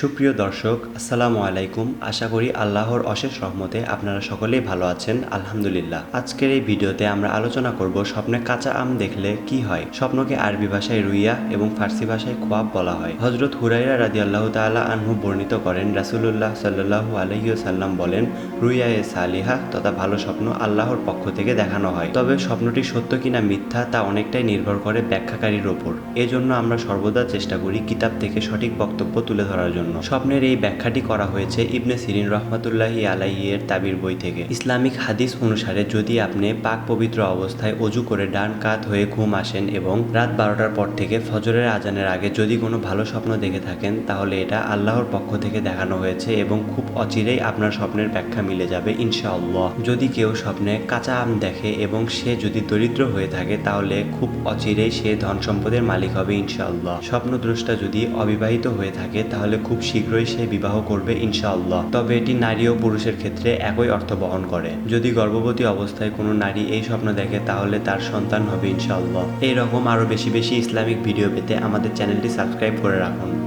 সুপ্রিয় দর্শক, আসসালামু আলাইকুম। আশা করি আল্লাহর অশেষ রহমতে আপনারা সকলেই ভালো আছেন, আলহামদুলিল্লাহ। আজকের এই ভিডিওতে আমরা আলোচনা করব স্বপ্নে কাঁচা আম দেখলে কি হয়? স্বপ্নকে আরবি ভাষায় রুইয়া এবং ফার্সি ভাষায় খোয়াব বলা হয়। হজরত হুরাইরা রাজি আল্লাহ তালা আনহু বর্ণিত করেন, রাসুলুল্লাহ সাল্লাহু আলহিউসাল্লাম বলেন রুইয়া এ সালিহা তথা ভালো স্বপ্ন আল্লাহর পক্ষ থেকে দেখানো হয়। তবে স্বপ্নটি সত্য কিনা মিথ্যা তা অনেকটাই নির্ভর করে ব্যাখ্যাকারীর ওপর। এজন্য আমরা সর্বদা চেষ্টা করি কিতাব থেকে সঠিক বক্তব্য তুলে ধরার জন্য। স্বপ্নের এই ব্যাখ্যাটি করা হয়েছে ইবনে সিরিন রহমাতুল্লাহি আলাইয়ের তাবির বই থেকে। ইসলামিক হাদিস অনুসারে যদি আপনি পাক পবিত্র অবস্থায় অজু করে ডান কাত হয়ে ঘুম আসেন এবং রাত বারোটার পর থেকে ফজরের আজানের আগে যদি কোনো ভালো স্বপ্ন দেখে থাকেন, তাহলে এটা আল্লাহর পক্ষ থেকে দেখানো হয়েছে এবং খুব অচিরেই আপনার স্বপ্নের ব্যাখ্যা মিলে যাবে, ইনশাআল্লাহ। যদি কেউ স্বপ্নে কাঁচা আম দেখে এবং সে যদি দরিদ্র হয়ে থাকে, তাহলে খুব অচিরেই সে ধন সম্পদের মালিক হবে, ইনশাআল্লাহ। স্বপ্নদ্রষ্টা যদি অবিবাহিত হয়ে থাকে, তাহলে খুব শীঘ্রই সে বিবাহ করবে ইনশাআল্লাহ। তবে এটি নারী ও পুরুষের ক্ষেত্রে একই অর্থ বহন করে। যদি গর্ভবতী অবস্থায় কোনো নারী এই স্বপ্ন দেখে, তাহলে তার সন্তান হবে ইনশাআল্লাহ। এইরকম আরও আরও বেশি বেশি ইসলামিক ভিডিও পেতে আমাদের চ্যানেলটি সাবস্ক্রাইব করে রাখুন।